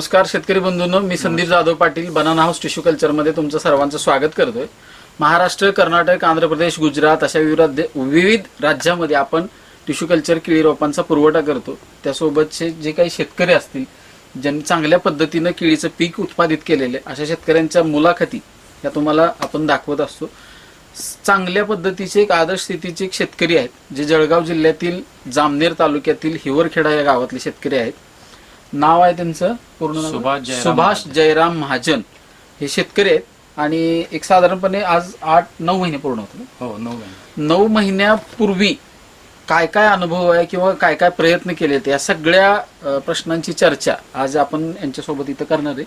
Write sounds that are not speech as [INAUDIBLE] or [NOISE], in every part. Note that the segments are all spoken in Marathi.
नमस्कार शेतकरी बंधूंनो मी Sandeep Jadhav Patil banana house tissue कल्चरमध्ये तुमचं सर्वांचं स्वागत करतोय. महाराष्ट्र कर्नाटक आंध्र प्रदेश गुजरात अशा विविध विविध राज्यामध्ये आपण टिश्यू कल्चर केळी रोपांचा पुरवठा करतो. त्यासोबतचे जे काही शेतकरी असतील ज्यांनी चांगल्या पद्धतीनं केळीचं पीक उत्पादित केलेलं आहे अशा शेतकऱ्यांच्या मुलाखती या तुम्हाला आपण दाखवत असतो. चांगल्या पद्धतीचे एक आदर्श स्थितीचे एक शेतकरी आहेत जे जळगाव जिल्ह्यातील जामनेर तालुक्यातील हिवरखेडा या गावातले शेतकरी आहेत. नाव आहे त्यांचं पूर्ण नाव? सुभाष जयराम सुभाष महाजन. जयराम महाजन हे शेतकरी आहेत आणि एक साधारणपणे आज आठ नऊ महिने पूर्ण होते? हो नऊ महिने नऊ महिन्यापूर्वी काय काय अनुभव आहे किंवा काय काय प्रयत्न केले या सगळ्या अ, प्रश्नांची चर्चा आज आपण यांच्यासोबत इथं करणार आहे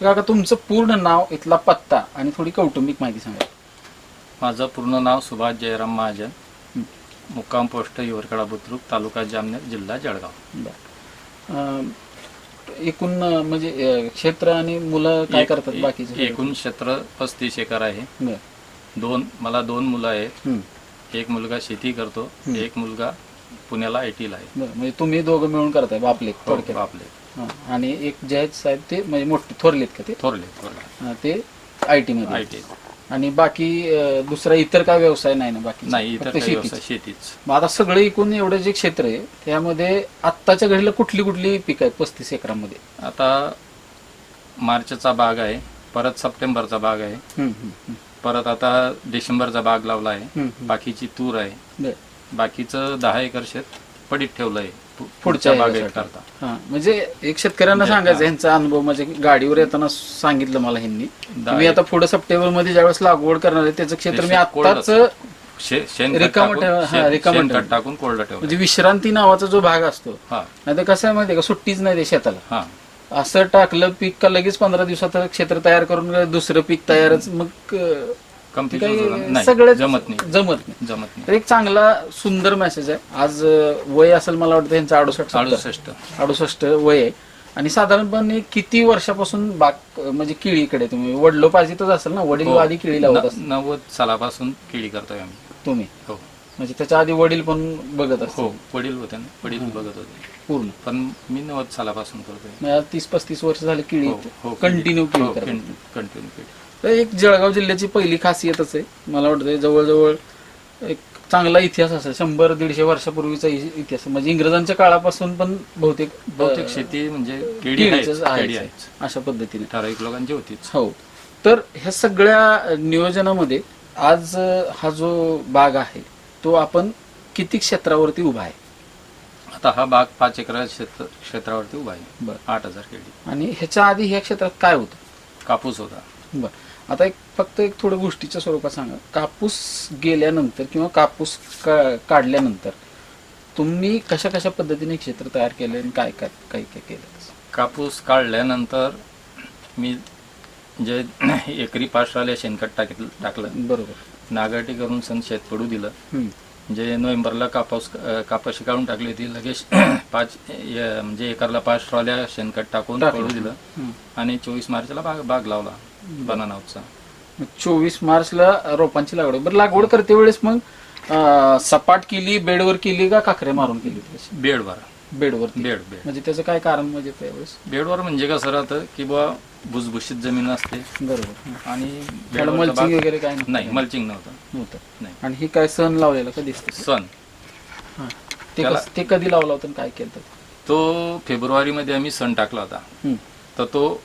तर काका तुमचं पूर्ण नाव इथला पत्ता आणि थोडी कौटुंबिक माहिती सांगा माझं पूर्ण नाव सुभाष जयराम महाजन मुक्काम पोस्ट हिवरकडा बुद्रुक तालुका जामनेर जिल्हा जळगाव बरं. अ, एकूण म्हणजे क्षेत्र आणि मुलं काय एक- करतात बाकीचे एकूण क्षेत्र पस्तीस एकर आहे बरं. दोन मला दोन मुलं आहेत. एक मुलगा शेती करतो. एक मुलगा पुण्याला आय टीला आहे बरं. म्हणजे तुम्ही दोघं मिळून करताय बापले हो, थोडक्यात बापले हां. आणि एक जे आहेत साहेब ते म्हणजे मोठे थोरलेत का ते थोरले थोरले हां, ते आय टी आयमध्ये टी आणि बाकी अ, दुसरा इतर काय व्यवसाय नाही ना बाकी नाही इतर काही शेतीच. व्यवसाय शेतीच मग आता सगळं एकूण एवढं जे क्षेत्र आहे त्यामध्ये आत्ताच्या घडीला कुठली कुठली पिकं आहेत पस्तीस एकरामध्ये आता मार्चचा बाग आहे परत सप्टेंबरचा बाग आहे. परत आता डिसेंबरचा बाग लावला आहे. बाकीची तूर आहे बरं. बाकीचं दहा एकर शेत पडीत ठेवलंय पु- पुढच्या बागेत. करता. हा म्हणजे एक शेतकऱ्यांना सांगायचं हा. यांचा अनुभव म्हणजे गाडीवर येताना सांगितलं मला ह्यांनी. मी आता पुढे सप्टेंबरमध्ये ज्यावेळेस लागवड करणार आहे त्याचं क्षेत्र मी रिकामं टाकून- ठेवा- हा, ठेवा. कोरडं ठेवलं म्हणजे विश्रांती नावाचा जो भाग असतो हा. नाही तर कसं आहे माहितीये का? सुट्टीच नाही ते शेताला. असं टाकलं पीक का लगेच पंधरा दिवसात क्षेत्र तयार करून दुसरं पीक तयारच मग नाही सगळं जमत नाही. जमत नाही. जमत नाही. तर एक चांगला सुंदर मेसेज आहे. आज अं, वय असेल मला वाटतं यांचं अडुसष्ट. अडुसष्ट. अडुसष्ट वय आहे. आणि साधारणपणे किती वर्षापासून बाग म्हणजे केळीकडे तुम्ही? वडलो पाहिजेतच असेल ना वडील हो. आधी केळी लावत न- नव्वद सालापासून केळी करतोय आम्ही. तुम्ही? हो. म्हणजे त्याच्या आधी वडील पण बघत असतील. हो वडील होते ना. वडील बघत होते. पूर्ण. पण मी नव्वद सालापासून करतोय. म्हणजे तीस पस्तीस वर्ष झाले केळी हो, हो, कंटिन्यू केळी करत कंटिन्यू केळी. तर एक जळगाव जिल्ह्याची पहिली खासियतच आहे. मला वाटतं जवळजवळ एक चांगला इतिहास असेल. शंभर दीडशे वर्षापूर्वीचा इ- इतिहास. म्हणजे इंग्रजांच्या काळापासून पण बहुतेक बहुतेक शेती म्हणजे केळी केळीचंच आहेच आहेच. केळी आहेच. अशा पद्धतीने. ठराविक लोकांची होतीच. हो. तर ह्या सगळ्या नियोजनामध्ये आज अं, हा जो बाग आहे तो आपण किती क्षेत्रावरती उभा आहे? आता हा बाग पाच एकर क्षेत्र क्षेत्रावरती उभा आहे. बरं. आठ हजार केळी. आणि ह्याच्या आधी ह्या क्षेत्रात काय होतं? कापूस होता. बरं. आता एक फक्त एक थोडं गोष्टीच्या स्वरूपात सांगा. कापूस गेल्यानंतर किंवा कापूस का- काढल्यानंतर तुम्ही कशा कशा पद्धतीने क्षेत्र तयार केले आणि काय काय काय काय केलं? कापूस काढल्यानंतर मी जे [CLEARS THROAT] एकरी पाच राहिल्या शेणखत टाक टाकलं. बरोबर. नागाटी करून सण शेत पडू दिलं. म्हणजे नोव्हेंबरला कापूस कापाशी काढून टाकली होती. लगेच [CLEARS THROAT] पाच म्हणजे एकरला पाच ट्रॉल्या शेणखत टाकून टाकलं. दिलं. आणि चोवीस मार्चला बाग बाग लावला. मग चोवीस मार्चला रोपांची लागवड. बरं लागवड करते वेळेस मग अं, सपाट केली बेडवर केली का काकरे मारून केली? बेडवर. बेडवर बेड बेड. म्हणजे त्याचं काय कारण म्हणजे त्यावेळेस? बेडवर म्हणजे कसं राहतं की बुवा भुसभुशीत जमीन असते. बरोबर. आणि त्याला बेडवरचा मल्चिंग वगैरे काय? नाही मल्चिंग नव्हतं. नव्हतं. नाही. आणि हे काय सण लावलेलं का दिसतं सण. हा. ते त्याला- कस- ते कधी लावलं होतं आणि काय केलं होतं? तो फेब्रुवारीमध्ये आम्ही सण टाकला होता. हम्म. तर तो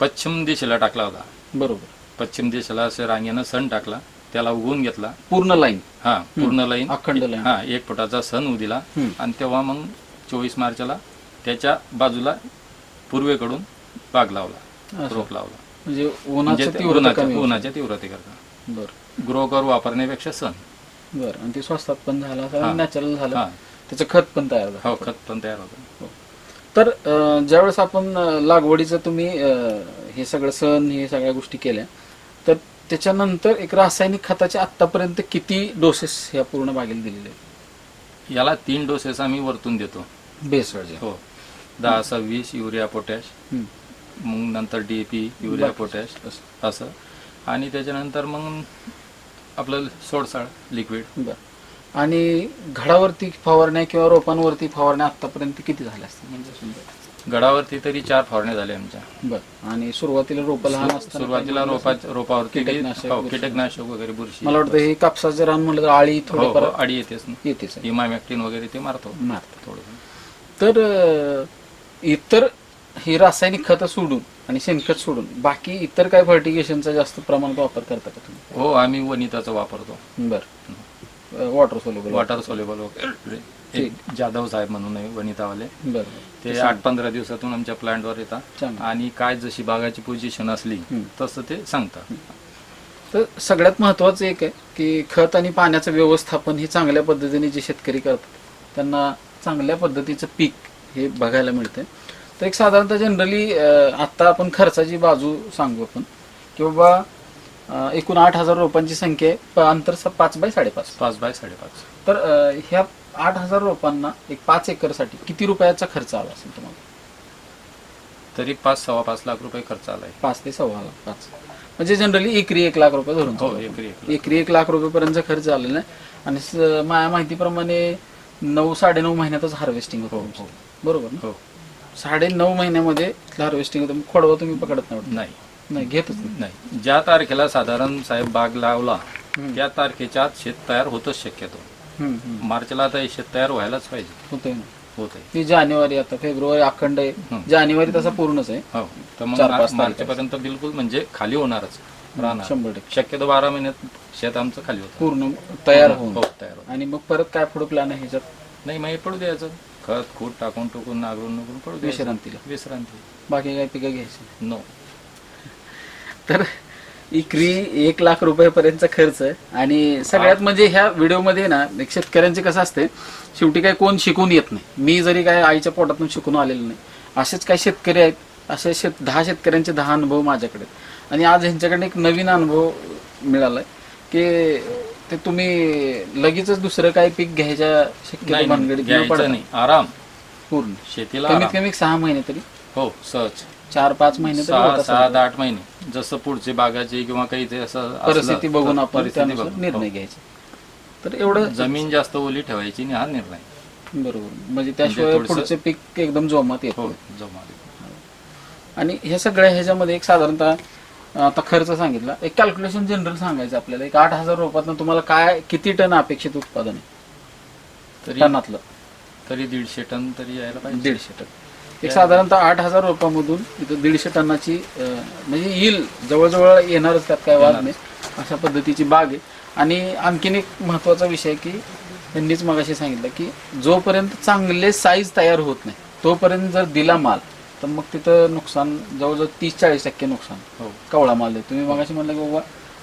पश्चिम दिशेला टाकला होता. बरोबर. पश्चिम दिशेला असं रांगेनं सण टाकला. त्याला उगवून घेतला. पूर्ण लाईन हा पूर्ण लाईन अखंड लाईन हा एक फुटाचा सण उदिला. दिला. आणि तेव्हा मग चोवीस मार्चला त्याच्या बाजूला पूर्वेकडून बाग लावला. रोप लावला. म्हणजे म्हणजे उन्हाच्या तीव्रतेकरता बरं. ग्रोकर वापरण्यापेक्षा सण. बरं आणि ते स्वस्तात पण झालं हा. नॅचरल झालं. हा. त्याचं खत पण तयार झालं. हो खत पण तयार होतं. तर अं, ज्यावेळेस आपण लागवडीचं तुम्ही हे सगळं सण हे सगळ्या गोष्टी केल्या तर त्याच्यानंतर एक रासायनिक खताचे आतापर्यंत किती डोसेस ह्या पूर्ण बागेला दिलेले आहेत? याला तीन डोसेस आम्ही वरतून देतो. बेसळचे हो. दहा सव्वीस युरिया पोटॅश. मग नंतर डी पी युरिया बरं. पोटॅश असं आणि त्याच्यानंतर मग आपलं सोडसाळ लिक्विड बरं. आणि घडावरती फवारण्या किंवा रोपांवरती फवारण्या आतापर्यंत किती झाल्या असतील? म्हणजे गडावरती तरी चार फवारण्या झाल्या आमच्या. बर. आणि सुरुवातीला रोप लहान असताना सुरुवातीला रोपा रोपावरती कीटकनाशक, हो, बुरशी. कीटकनाशक वगैरे बुरशी. मला वाटतं हे कापसाचं रान म्हणलं तर आळी हो हो थोडीफार अडी येतेच ना. येतेच आहे. इमामॅक्टिन वगैरे ते मारतो. मारतात. थोडं तर अं, इतर ही रासायनिक खतं सोडून आणि शेणखत सोडून बाकी इतर काय फर्टिगेशनचा जास्त प्रमाणात वापर करता का तुम्ही? हो आम्ही वनिताचा वापरतो. बर. वॉटर सोलेबल वॉटर सोलेबल वगैरे. एक जाधव साहेब म्हणून आहे वनितावाले. ते आठ पंधरा दिवसातून आमच्या प्लांटवर येतात. आणि काय जशी बागाची पोझिशन असली. तसं ते सांगतात. तर सगळ्यात महत्वाचं एक आहे की खत आणि पाण्याचं व्यवस्थापन हे चांगल्या पद्धतीने जे शेतकरी करतात त्यांना चांगल्या पद्धतीचं पीक हे बघायला मिळतंय. तर एक साधारणतः जनरली आत्ता आपण खर्चाची बाजू सांगू आपण की बाबा एकूण आठ हजार रोपांची संख्या आहे अंतर स- पाच बाय साडेपाच. पाच बाय साडेपाच. तर ह्या आठ हजार रोपांना एक पाच एकरसाठी किती रुपयाचा खर्च आला असेल तुम्हाला तरी पाच सव्वा पाच लाख रुपये खर्च आलाय पाच ते सव्वा लाख पाच म्हणजे जनरली एकरी एक लाख रुपये धरून हो चालू. एकरी एक एकरी एक लाख रुपयेपर्यंत खर्च आलेला आहे आणि स- माझ्या माहितीप्रमाणे नऊ साडेनऊ महिन्यातच हार्वेस्टिंग होतं हो, तुमचं. हो. बरोबर ना हो साडे नऊ महिन्यामध्ये हार्वेस्टिंग होतं मग खोडवा तुम्ही पकडत नाही वाटतं? नाही नाही घेतच नाही नाही ज्या तारखेला साधारण साहेब बाग लावला. त्या तारखेच्या आत शेत तयार होतच शक्यतो. मार्चला आता शेत तयार व्हायलाच पाहिजे. ना. होत आहे ती जानेवारी आता फेब्रुवारी अखंड आहे. हम्म. जानेवारी तसा पूर्णच आहे. हो. तर मग चार पाच मार्च पर्यंत बिलकुल म्हणजे खाली होणारच. राहणार. शंभर टक्के. शक्यतो बारा महिन्यात शेत आमचं खाली होतं. पूर्ण तयार होऊन. हो तयार होतं. आणि मग परत काय पुढे प्लॅन आहे ह्याच्यात? नाही मग हे पडू द्यायचं. खत खूट टाकून टुकून नागरून नुकरून पडू द्यायचं. विश्रांतीला. विश्रांती बाकी काय पिकं घ्यायची? नो तर इकरी एक लाख रुपयापर्यंतचा खर्च आहे. आणि सगळ्यात म्हणजे ह्या व्हिडिओमध्ये ना शेतकऱ्यांचे कसं असते शेवटी काय कोण शिकून येत नाही. मी जरी काय आईच्या पोटातून शिकून आलेलो नाही. असेच काही शेतकरी आहेत असे शेत दहा शेतकऱ्यांचे दहा अनुभव माझ्याकडे. आणि आज ह्यांच्याकडे एक नवीन अनुभव मिळालाय की ते तुम्ही लगेचच दुसरं काय पीक घ्यायच्या शक्यतो घ्यायचं पडता नाही. आराम. पूर्ण. शेतीला कमीत. कमी सहा महिने तरी. हो सहज. चार पाच महिने तरी सहा होत असेल. सात आठ महिने. जसं पुढचे बागाचे किंवा काही ते असं असलं परिस्थिती तर बघून आपण परिस्थिती त्यानुसार बघून. निर्णय हो. घ्यायचे. तर एवढं जमीन जास्त ओली ठेवायची नाही हा निर्णय. बरोबर. म्हणजे त्याशिवाय थोडंसं- पुढचे पीक एकदम जोमात येत. हो जमा आणि ह्या सगळ्या ह्याच्यामध्ये एक साधारणतः आता खर्च सांगितला. एक कॅल्क्युलेशन जनरल सांगायचं आपल्याला. एक आठ हजार रुपयातनं तुम्हाला काय किती टन अपेक्षित उत्पादन आहे? तरी टनातलं. तरी दीडशे टन तरी यायला पाहिजे. दीडशे टन. एक साधारणतः आठ हजार रुपयामधून इथं दीडशे टनाची अं, म्हणजे येईल. जवळजवळ येणारच त्यात काय वाद नाही. अशा पद्धतीची बाग आहे. आणि आणखीन एक महत्त्वाचा विषय आहे की त्यांनीच मगाशी सांगितलं की जोपर्यंत चांगले साईज तयार होत नाही तोपर्यंत जर दिला माल तर मग तिथं नुकसान जवळजवळ तीस चाळीस टक्के नुकसान. हो. कवळा माल देतो तुम्ही मगाशी म्हणलं की बाबा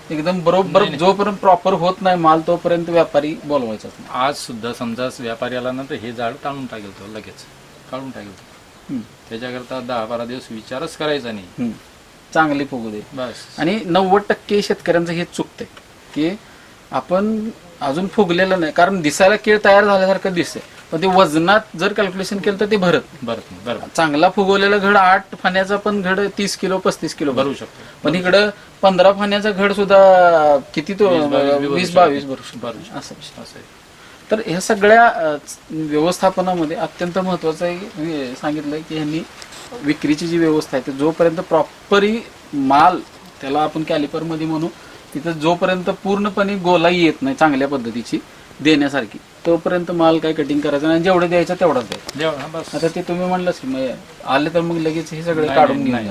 एकदम बरोबर जोपर्यंत प्रॉपर होत नाही माल तोपर्यंत व्यापारी बोलवायचाच नाही. आज सुद्धा समजा व्यापारी आला ना तर हे झाड काढून टाकेल तो लगेच. काढून टाकेल तो. हम्म. त्याच्याकरता दहा बारा दिवस विचारच करायचा नाही हम्म. चांगली फुगू दे बस आणि नव्वद टक्के शेतकऱ्यांचं हे चुकतंय की आपण अजून फुगलेलं नाही कारण दिसायला केळ तयार झाल्यासारखं दिसतंय पण ते वजनात जर कॅल्क्युलेशन केलं तर ते भरत नाही. बरं बरोबर चांगला फुगवलेला घड आठ फाण्याचा पण घड तीस किलो पस्तीस किलो भरू भरू शकतो पण इकडं पंधरा फाण्याचा घड सुद्धा किती तो वीस बावीस भरू वीस शकतो. बावीस भरू शकतो भरू शकतो. असं. असं आहे. तर ह्या सगळ्या व्यवस्थापनामध्ये अत्यंत महत्वाचं आहे मी सांगितलंय की ह्यांनी विक्रीची जी व्यवस्था आहे ते जोपर्यंत प्रॉपरी माल त्याला आपण कॅलिपरमध्ये म्हणू तिथं जोपर्यंत पूर्णपणे गोलाई येत नाही चांगल्या पद्धतीची देण्यासारखी तोपर्यंत माल काय कटिंग करायचं नाही आणि जेवढं द्यायचं तेवढाच द्यायचं. आता ते तुम्ही म्हणलंच की आले तर मग लगेच हे सगळं काढून घेऊन.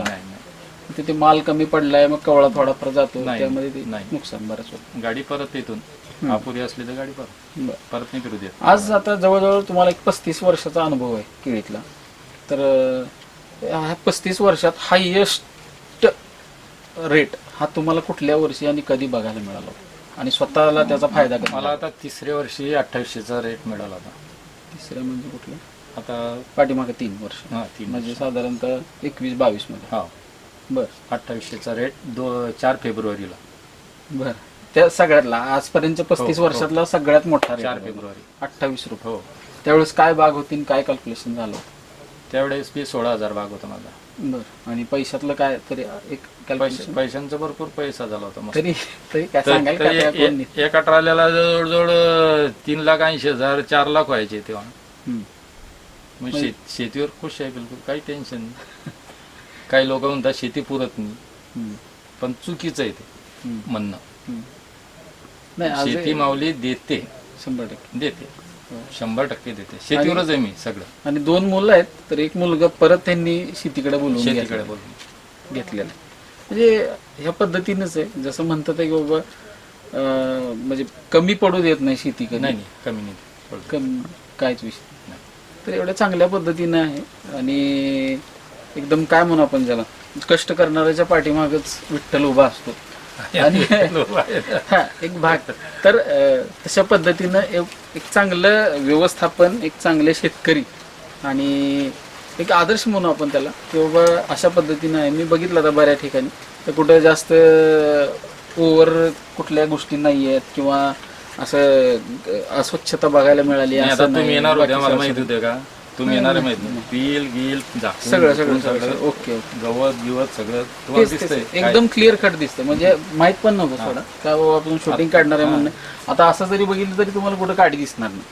तिथे माल कमी पडलाय मग कवळा थोडाफार जातो त्यामध्ये. नुकसान बरंच गाडी परत येतून अपुरी असली तर गाडी परत. बरं. परत नाही फिरू देत. आज आता जवळजवळ तुम्हाला एक पस्तीस वर्षाचा अनुभव आहे केळीतला. तर ह्या पस्तीस वर्षात हायेस्ट रेट हा तुम्हाला कुठल्या वर्षी आणि कधी बघायला मिळाला? आणि स्वतःला त्याचा फायदा मला आता तिसऱ्या वर्षी अठ्ठावीसशेचा रेट मिळाला होता तिसऱ्या म्हणजे कुठलं? आता पाठीमागे तीन वर्ष. हा तीन म्हणजे साधारणतः एकवीस बावीसमध्ये. हा. बर. अठ्ठावीसशेचा रेट दो चार फेब्रुवारीला. बर. त्या सगळ्यातला आजपर्यंत पस्तीस हो, हो. वर्षातला सगळ्यात मोठा चार फेब्रुवारी. अठ्ठावीस रुपये. हो. त्यावेळेस काय बाग होती काय कॅल्क्युलेशन झालं? त्यावेळेस बी सोळा हजार भाग होता माझा. बर. आणि पैशातलं काय तरी एक कॅल्क्युलेशन पैशांचा भरपूर पैसा झाला होता मस्त. तरी तरी काय तर- सांगाल तर का ए- त्या कोणी? ए- एका ट्रॉल्याला जवळजवळ तीन लाख ऐंशी हजार चार लाख व्हायचे तेव्हा. हम्म. मग शेत शेतीवर खुश आहे बिलकुल काही टेन्शन नाही. काही लोक म्हणतात शेती पुरत नाही. हम्म, पण चुकीचं आहे ते हम्म, म्हणणं. हम्म. नाही आज शेती माऊली देते. शंभर टक्के. देते. हो. शंभर टक्के देते. शेतीवरच आहे मी सगळं. आणि दोन मुलं आहेत तर एक मुलगा परत त्यांनी शेतीकडे बोलवून शेतीकडे बोलून घेतलेलं आहे. म्हणजे ह्या पद्धतीनंच आहे. जसं म्हणतात की बाबा अं, म्हणजे कमी पडू देत नाही शेती कधी. नाही नाही कमी नाही. कमी काहीच विषय नाही. तर एवढ्या चांगल्या पद्धतीनं आहे. आणि एकदम काय म्हणू आपण ज्याला? कष्ट करणाऱ्याच्या पाठीमागच विठ्ठल उभा असतो. [LAUGHS] आणि हा एक भाग. तर तशा पद्धतीनं एक चांगलं व्यवस्थापन एक चांगले शेतकरी आणि एक आदर्श म्हणू आपण त्याला की बाबा अशा पद्धतीनं आहे. मी बघितलं आता बऱ्या ठिकाणी. तर कुठं जास्त ओव्हर कुठल्या गोष्टी नाही आहेत किंवा असं अस्वच्छता बघायला मिळाली असं तुम्ही. येणार होते बाकीचं मला माहीत होते का? तुम्ही येणार माहीत नाही. पील गिल झाकून सगळं सगळं सगळं सगळं ओके ओके. गवत गिवत सगळं तुम्हाला तेच- तेच. दिसतंय. एकदम क्लिअर कट दिसतं म्हणजे माहीत पण नव्हतं थोडं. का बाबा आपण शूटिंग काढणार आहे म्हणणं आता असं जरी बघितलं तरी तुम्हाला कुठं काढी दिसणार नाही.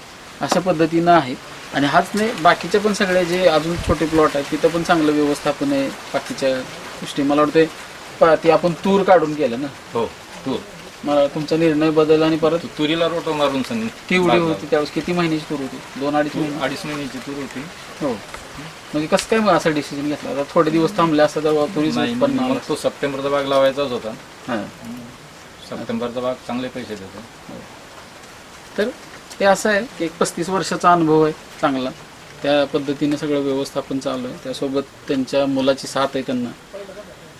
अशा पद्धतीनं आहे. आणि हाच नाही बाकीचे पण सगळे जे अजून छोटे प्लॉट आहेत तिथं पण चांगलं व्यवस्थापन आहे बाकीच्या गोष्टी. मला वाटते प- ते आपण तूर काढून केलं ना. हो तूर मला तुमचा निर्णय बदल आणि परत? तू- तुरीला रोट मारून सनी केवढी होती त्यावेळेस किती महिन्याची तूर होती? दोन अडीच महिने. अडीच महिन्याची तूर होती. हो. म्हणजे कसं काय मग असा डिसिजन घेतला? आता थोडे दिवस थांबले असता तर तुरीच नाही उत्पन्न मग आलं. तो सप्टेंबरचा बाग लावायचाच होता. हां. सप्टेंबरचा बाग चांगले पैसे देतो. तर ते असं आहे की एक पस्तीस वर्षाचा अनुभव आहे चांगला. त्या पद्धतीने सगळं व्यवस्थापन चालू आहे. त्यासोबत त्यांच्या मुलाची साथ आहे त्यांना.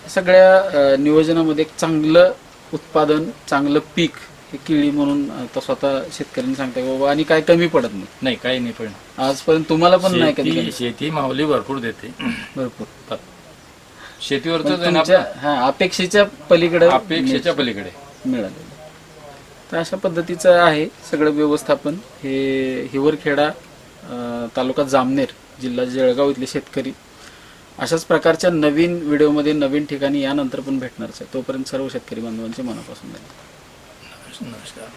सगळ्या अं, नियोजनामध्ये एक चांगलं उत्पादन चांगलं पीक हे केळी म्हणून आता स्वतः शेतकऱ्यांनी सांगताय बाबा आणि काय कमी पडत नाही. नाही काही नाही पण आजपर्यंत तुम्हाला पण नाही कधी शेती कमी. शेती माऊली भरपूर देते. भरपूर. पण तुमच्या हा अपेक्षेच्या पलीकडे अपेक्षेच्या पलीकडे. मिळाले. तर अशा पद्धतीचं आहे सगळं व्यवस्थापन. हे हिवरखेडा अं, तालुका जामनेर जिल्हा जळगाव इथले शेतकरी अशाच प्रकारच्या नवीन व्हिडिओमध्ये नवीन ठिकाणी यानंतर पण भेटणारच आहे. तोपर्यंत सर्व शेतकरी बांधवांचे मनापासून धन्यवाद. नमस्कार.